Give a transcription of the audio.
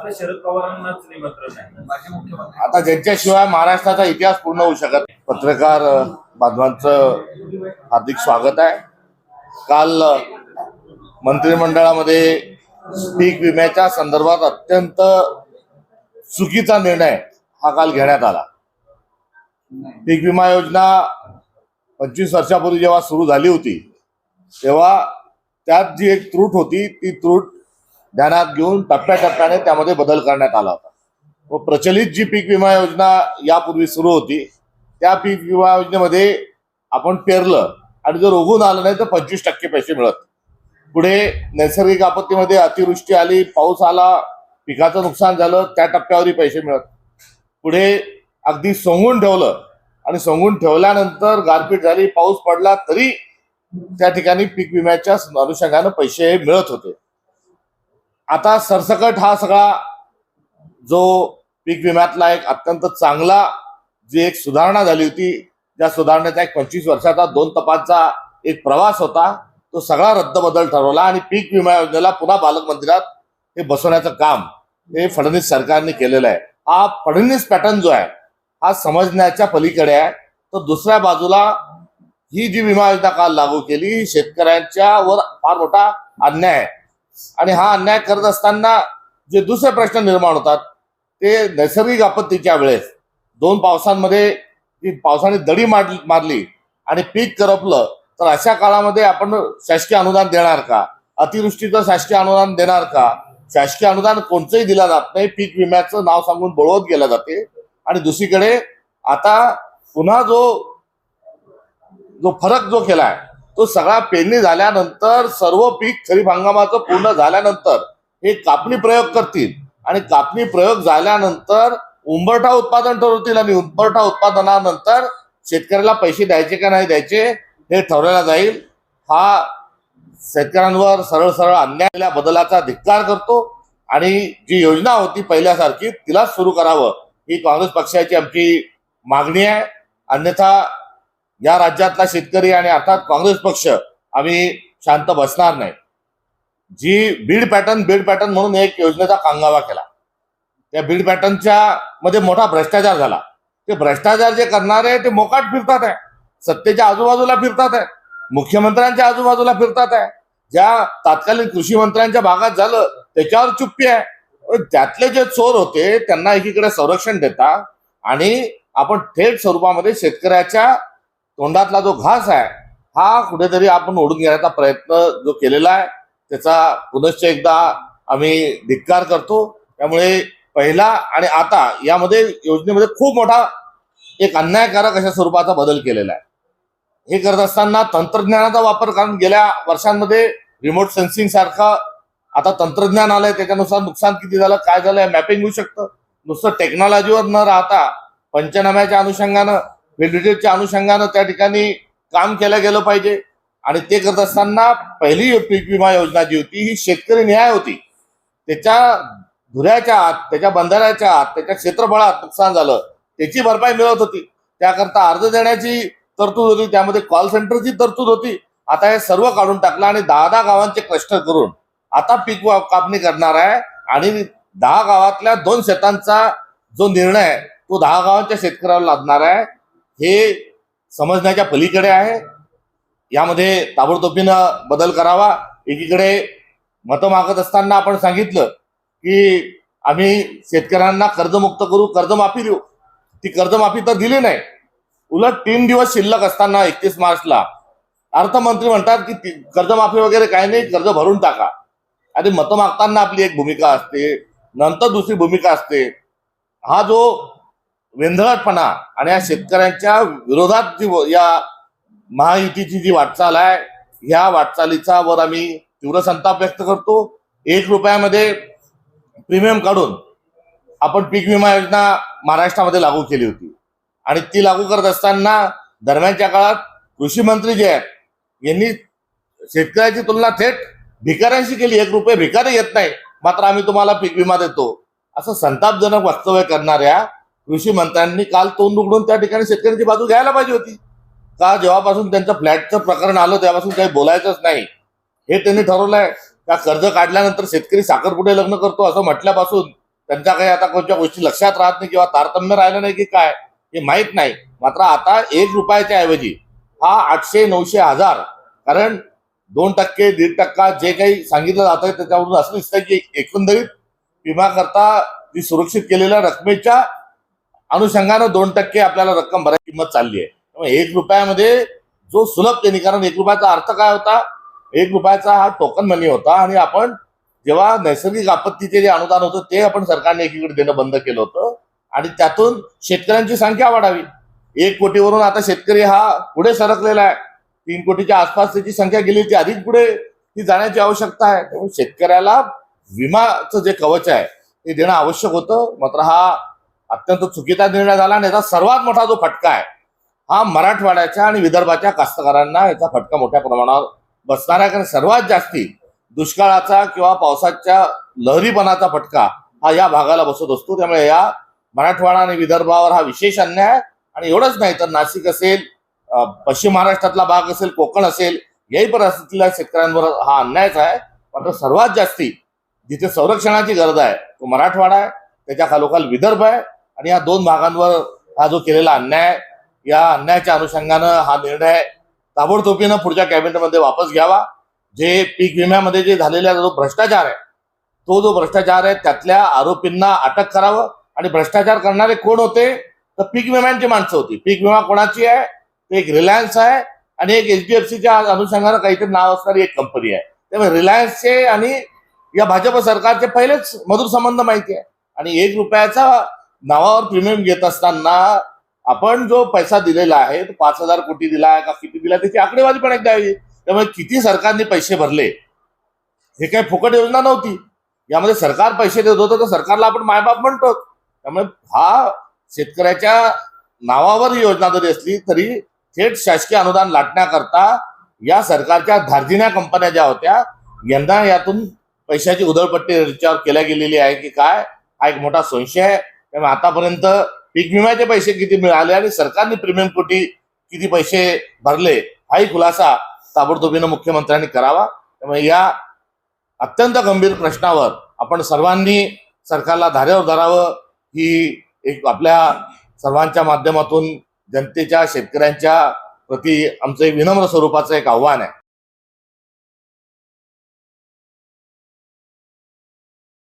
मात्र शरद पवारांनाच निमंत्रण आहे. मुख्यमंत्री. आता ज्यांच्याशिवाय महाराष्ट्राचा इतिहास पूर्ण होऊ शकत. पत्रकार बांधवांचं हार्दिक स्वागत आहे. काल मंत्रिमंडळामध्ये पीक विम्याच्या संदर्भात अत्यंत चुकीचा निर्णय हा काल घेण्यात आला. पीक विमा योजना पंचवीस वर्षापूर्वी जेव्हा सुरू झाली होती तेव्हा त्यात जी एक त्रूट होती ती त्रूट ध्यानात घेऊन टप्प्याटप्प्याने त्यामध्ये बदल करण्यात आला होता. व प्रचलित जी पीक विमा योजना यापूर्वी सुरू होती त्या पीक विमा योजनेमध्ये आपण पेरलं आणि जर उगून आलं नाही तर पंचवीस टक्के पैसे मिळत. पुढे नैसर्गिक आपत्तीमध्ये अतिवृष्टी आली पाऊस आला पिकाचं नुकसान झालं त्या टप्प्यावरही पैसे मिळत. पुढे अगदी सोंगून ठेवलं आणि सोंगून ठेवल्यानंतर गारपीट झाली पाऊस पडला तरी त्या ठिकाणी पीक विम्याच्या अनुषंगानं पैसे मिळत होते. आता सरसकट हा सगळा जो पीक विम्यातला एक अत्यंत चांगला जी एक सुधारणा झाली होती त्या सुधारणेचा एक पंचवीस वर्षाचा दोन तपांचा एक प्रवास होता तो सगळा रद्दबदल ठरवला आणि पीक विमा योजनेला पुन्हा बालकमंदिरात हे बसवण्याचं काम हे फडणवीस सरकारने केलेलं आहे. हा फडणवीस पॅटर्न जो आहे हा समजण्याच्या पलीकडे आहे. तर दुसऱ्या बाजूला ही जी विमा योजना काल लागू केली शेतकऱ्यांच्यावर शेतकऱ्यांच्या वर फार मोठा अन्याय आहे. आणि हा अन्याय करत असताना जे दुसरे प्रश्न निर्माण होतात ते नैसर्गिक आपत्तीच्या वेळेस दोन पावसांमध्ये पावसाने दडी मारली मारली आणि पीक करपलं तर अशा काळामध्ये आपण शासकीय अनुदान देणार का? अतिवृष्टीचं शासकीय अनुदान देणार का? शासकीय अनुदान कोणतंही दिलं जात नाही पीक विम्याचं नाव सांगून बळवत गेलं जाते. आणि दुसरीकडे आता पुन्हा जो जो फरक जो केलाय तो सगळा पेरणी झाल्यानंतर सर्व पीक खरीप हंगामाचं पूर्ण झाल्यानंतर हे कापणी प्रयोग करतील. आणि कापणी प्रयोग झाल्यानंतर उंबरठा उत्पादन ठरवतील आणि उंबरठा उत्पादनानंतर शेतकऱ्याला पैसे द्यायचे का नाही द्यायचे हे ठरवलं जाईल. हा शेतकऱ्यांवर सरळ सरळ अन्याय बदलाचा धिक्कार करतो आणि जी योजना होती पहिल्यासारखी तिलाच सुरू करावं. ही काँग्रेस पक्षाची आमची मागणी आहे. अन्यथा या राज्यातला शेतकरी आणि अर्थात काँग्रेस पक्ष आम्ही शांत बसणार नाही. जी बीड पॅटर्न बीड पॅटर्न म्हणून एक योजनेचा कांगावा केला. त्या बीड पॅटर्नच्या मध्ये मोठा भ्रष्टाचार झाला. ते भ्रष्टाचार जे करणारे ते मोकाट फिरतात आहे. सत्तेच्या आजूबाजूला फिरतात आहे. मुख्यमंत्र्यांच्या आजूबाजूला फिरतात आहे. ज्या तात्कालीन कृषी मंत्र्यांच्या भागात झालं त्याच्यावर चुप्पी आहे. त्यातले जे चोर होते त्यांना एकीकडे संरक्षण देता आणि आपण थेट स्वरूपामध्ये शेतकऱ्याच्या तोंडातला जो घास आहे हा कुठेतरी आपण ओढून घेण्याचा प्रयत्न जो केलेला आहे त्याचा पुनश्च एकदा आम्ही धिक्कार करतो. त्यामुळे पहिला आणि आता यामध्ये योजनेमध्ये खूप मोठा एक अन्यायकारक अशा स्वरूपाचा बदल केलेला आहे. हे करत असताना तंत्रज्ञानाचा वापर कारण गेल्या वर्षांमध्ये रिमोट सेन्सिंग सारखा आता तंत्रज्ञान आलंय त्याच्यानुसार नुकसान किती झालं काय झालं मॅपिंग होऊ शकतं. नुसतं टेक्नॉलॉजीवर न राहता पंचनाम्याच्या अनुषंगानं व्हिडिओच्या अनुषंगानं त्या ठिकाणी काम केलं गेलं पाहिजे. आणि ते करत असताना पहिली पीक विमा योजना जी होती ही शेतकरी न्याय होती. त्याच्या धुऱ्याच्या आत त्याच्या बंधाऱ्याच्या आत त्याच्या क्षेत्रफळात नुकसान झालं. त्याची भरपाई मिळत होती. त्याकरता अर्ज देण्याची तरतूद होती. त्यामध्ये कॉल सेंटरची तरतूद होती. आता हे सर्व काढून टाकलं आणि दहा दहा गावांचे क्लस्टर करून आता पीक वा- कापणी करणार आहे. आणि दहा गावातल्या दोन शेतांचा जो निर्णय आहे, तो दहा गावांच्या शेतकऱ्याला लादणार आहे. हे समजण्याच्या पलीकडे आहे. यामध्ये ताबडतोबीनं बदल करावा. एकीकडे मतं मागत असताना आपण सांगितलं की आम्ही शेतकऱ्यांना कर्जमुक्त करू कर्जमाफी देऊ. ती कर्जमाफी तर दिली नाही. उलट तीन दिवस शिल्लक असताना एकतीस मार्चला अर्थमंत्री म्हणतात की ती- कर्जमाफी वगैरे काही नाही कर्ज भरून टाका. आणि मतं मागताना आपली एक भूमिका असते नंतर दुसरी भूमिका असते. हा जो वेंधळटपणा आणि या शेतकऱ्यांच्या विरोधात जी या महायुतीची जी वाटचाल आहे ह्या वाटचालीचा वर आम्ही तीव्र संताप व्यक्त करतो. एक रुपयामध्ये प्रीमियम काढून आपण पीक विमा योजना महाराष्ट्रामध्ये लागू केली होती. आणि ती लागू करत असताना दरम्यानच्या काळात कृषी मंत्री जे आहेत यांनी शेतकऱ्याची तुलना थेट भिकाऱ्यांशी केली. एक रुपये भिकारी येत नाही मात्र आम्ही तुम्हाला पीक विमा देतो. असं संतापजनक वास्तव्य करणाऱ्या कृषी मंत्र्यांनी काल तोंड उघडून त्या ठिकाणी शेतकऱ्यांची बाजू घ्यायला पाहिजे होती. का जेव्हापासून त्यांचं फ्लॅटचं प्रकरण आलं तेव्हापासून काही बोलायचंच नाही. हे त्यांनी ठरवलंय का कर्ज काढल्यानंतर शेतकरी साखरपुडे लग्न करतो असं म्हटल्यापासून त्यांच्या काही आता कोणत्या गोष्टी लक्षात राहत नाही किंवा तारतम्य राहिलं नाही की काय हे माहीत नाही. मात्र आता एक रुपयाच्या ऐवजी हा आठशे नऊशे हजार कारण दोन टक्के दीड टक्का जे काही सांगितलं जात आहे त्याच्यावरून असं दिसतंय की एकंदरीत विमा करता जी सुरक्षित केलेल्या रकमेच्या अनुषंगानं दोन टक्के आपल्याला रक्कम भरायची किंमत चालली आहे. त्यामुळे एक रुपयामध्ये जो सुलभ त्यांनी कारण एक रुपयाचा अर्थ काय होता? एक रुपयाचा हा टोकन मनी होता आणि आपण जेव्हा नैसर्गिक आपत्तीचे जे अनुदान होतं ते आपण सरकारने एकीकडे देणं बंद केलं होतं आणि त्यातून शेतकऱ्यांची संख्या वाढावी. एक कोटीवरून आता शेतकरी हा पुढे सरकलेला आहे. तीन कोटीच्या आसपास त्याची संख्या गेली ती अधिक पुढे ती जाण्याची आवश्यकता आहे. त्यामुळे शेतकऱ्याला विमाचं जे कवच आहे ते देणं आवश्यक होतं. मात्र हा अत्यंत चुकीचा निर्णय झाला आणि याचा सर्वात मोठा जो फटका आहे हा मराठवाड्याच्या आणि विदर्भाच्या कास्तकारांना याचा फटका मोठ्या प्रमाणावर बसणार आहे. कारण सर्वात जास्ती दुष्काळाचा किंवा पावसाच्या लहरीपणाचा फटका हा या भागाला बसत असतो. त्यामुळे या मराठवाडा आणि विदर्भावर हा विशेष अन्याय आहे. आणि एवढंच नाही तर नाशिक असेल पश्चिम महाराष्ट्रातला भाग असेल कोकण असेल याही परिस्थितीला शेतकऱ्यांवर हा अन्यायच आहे. मात्र सर्वात जास्ती जिथे संरक्षणाची गरज आहे तो मराठवाडा आहे. त्याच्या खालोखाल विदर्भ आहे. आणि या दोन भागांवर हा जो केलेला अन्याय या अन्यायाच्या अनुषंगानं हा निर्णय ताबडतोबीनं पुढच्या कॅबिनेटमध्ये वापस घ्यावा. जे पीक विम्यामध्ये जे झालेला जो भ्रष्टाचार आहे तो जो भ्रष्टाचार आहे त्यातल्या आरोपींना अटक करावं. आणि भ्रष्टाचार करणारे कोण होते? तर पीक विम्यांची माणसं होती. पीक विमा कोणाची आहे? ते एक रिलायन्स आहे आणि एक एच डी एफ सीच्या अनुषंगानं काहीतरी नाव असणारी एक कंपनी आहे. त्यामुळे रिलायन्सचे आणि या भाजप सरकारचे पहिलेच मधुर संबंध माहिती आहे. आणि एक रुपयाचा नावावर प्रीमियम घेत असताना आपण जो पैसा दिलेला आहे तो पाच हजार कोटी दिला आहे का किती दिला त्याची आकडेवारी पण एकदा यावी त्यामुळे किती सरकारने पैसे भरले हे काही फुकट योजना नव्हती. यामध्ये सरकार पैसे देत होतं तर सरकारला आपण मायबाप म्हणतो. त्यामुळे हा शेतकऱ्याच्या नावावर ही योजना जरी असली तरी थेट शासकीय अनुदान लाटण्याकरता या सरकारच्या धार्जिन्या कंपन्या ज्या होत्या यंदा यातून पैशाची उधळपट्टी याच्यावर केल्या गेलेली आहे की काय? हा एक मोठा संशय आहे. त्यामुळे आतापर्यंत पीक विम्याचे पैसे किती मिळाले आणि सरकारने प्रीमियम कोटी किती पैसे भरले हाही खुलासा ताबडतोबीनं मुख्यमंत्र्यांनी करावा. त्यामुळे या अत्यंत गंभीर प्रश्नावर आपण सर्वांनी सरकारला धारेवर धरावं ही एक आपल्या सर्वांच्या माध्यमातून जनतेच्या शेतकऱ्यांच्या प्रति आमचं एक विनम्र स्वरूपाचं एक आव्हान आहे.